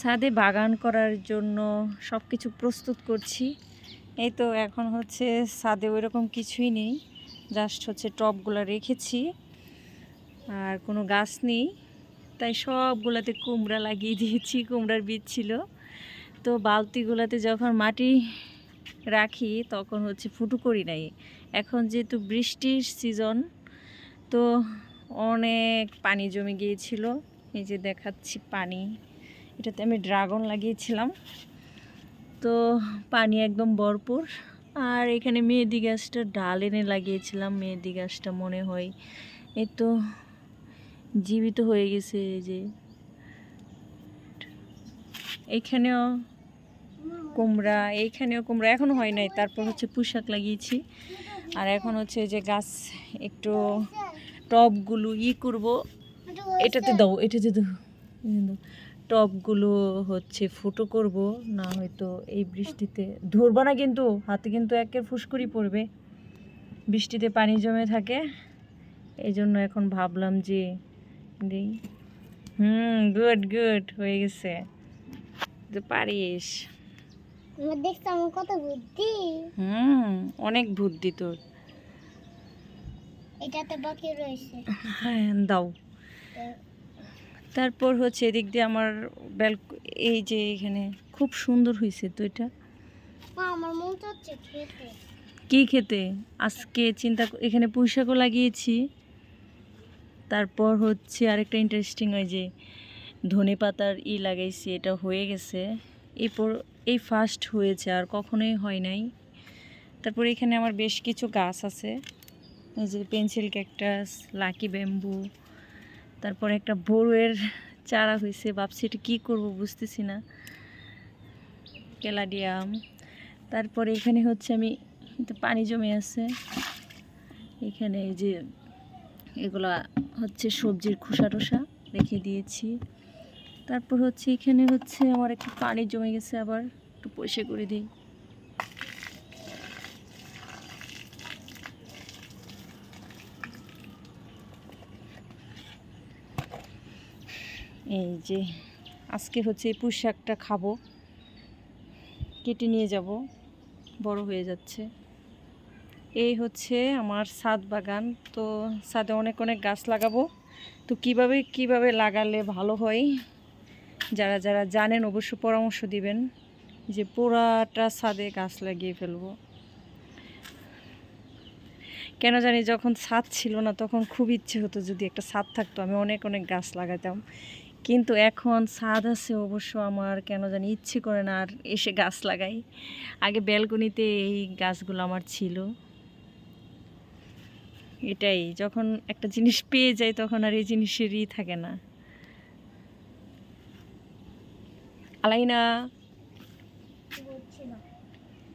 ছাদে বাগান করার জন্য সব কিছু প্রস্তুত করছি। এই তো এখন হচ্ছে ছাদে ওইরকম কিছুই নেই। জাস্ট হচ্ছে টবগুলো রেখেছি। আর কোনো গাছ নেই। তাই সবগুলোতে কুমড়া লাগিয়ে দিয়েছি, কুমড়ার বীজ ছিল। তো বালতিগুলোতে যখন মাটি রাখি তখন হচ্ছে ফুটো করি নাই। এখন যেহেতু বৃষ্টির সিজন, তো অনেক পানি জমে গিয়েছিল। এই যে দেখাচ্ছি পানি। এটাতে আমি ড্রাগন লাগিয়েছিলাম। তো পানি একদম ভরপুর। আর এখানে মেহেদি গাছটা ডাল এনে লাগিয়েছিলাম, মেহেদি গাছটা মনে হয়। এই তো জীবিত হয়ে গেছে এই যে। এইখানেও কুমড়া এইখানেও কুমড়া এখনও হয় নাই, তারপর হচ্ছে পুঁশাক লাগিয়েছি। আর এখন হচ্ছে যে গাছ একটু টবগুলো ই করব। এটাতে দাও এটাতে দাও। টবগুলো হচ্ছে ফুটো করব না হয়তো এই বৃষ্টিতে। ধরবা না কিন্তু হাতে কিন্তু একের ফুসকুরি পড়বে। বৃষ্টিতে পানি জমে থাকে। এই জন্য এখন ভাবলাম যে দিই। হুম গুড গুড হয়ে গেছে। যে পারিস। আমার দেখতে কত বুদ্ধি। হুম অনেক বুদ্ধি তোর। এটাতে বাকি রয়েছে। হ্যাঁ দাও। তারপর হচ্ছে এদিক দিয়ে আমার ব্যাল এই যে এখানে খুব সুন্দর হয়েছে তো এটা। আমার মন চাচ্ছে খেতে। কি খেতে? আজকে চিন্তা এখানে পুঁইশাকও লাগিয়েছি। তারপর হচ্ছে আরেকটা ইন্টারেস্টিং ওই যে ধনে পাতার ই লাগাইছি এটা হয়ে গেছে। এরপর এই ফার্স্ট হয়েছে আর কখনোই হয় নাই। তারপর এখানে আমার বেশ কিছু গাছ আছে। এই যে পেন্সিল ক্যাকটাস লাকি ব্যাম্বু তারপর একটা বড়ুয়ের চারা হয়েছে ভাবছি এটা কী করব বুঝতেছি না। ক্যালাডিয়াম। তারপরে এখানে হচ্ছে আমি পানি জমে আছে। এখানে এই যে এগুলা হচ্ছে সবজির খোসা টোসা রেখে দিয়েছি। তারপর হচ্ছে এখানে হচ্ছে আমার একটু পানি জমে গেছে আবার, একটু পরিষ্কার করে দিই। এই যে আজকে হচ্ছে এই পুঁই শাকটা খাব। কেটে নিয়ে যাব। বড় হয়ে যাচ্ছে। এই হচ্ছে আমার ছাদ বাগান। তো ছাদে অনেক অনেক গাছ লাগাবো। তো কীভাবে কীভাবে লাগালে ভালো হয়? যারা যারা জানেন অবশ্য পরামর্শ দিবেন যে পুরাটা ছাদে গাছ লাগিয়ে ফেলব। কেন জানি যখন ছাদ ছিল না, তখন খুব ইচ্ছে হতো যদি একটা ছাদ থাকতো, আমি অনেক অনেক গাছ লাগাতাম। কিন্তু এখন ছাদ আছে অবশ্য আমার, কেন জানি ইচ্ছে করে না আর এসে গাছ লাগাই। আগে ব্যালকনিতে এই গাছগুলো আমার ছিল। এটাই, যখন একটা জিনিস পেয়ে যায় তখন আর এই জিনিসেরই থাকে না। আলাইনা!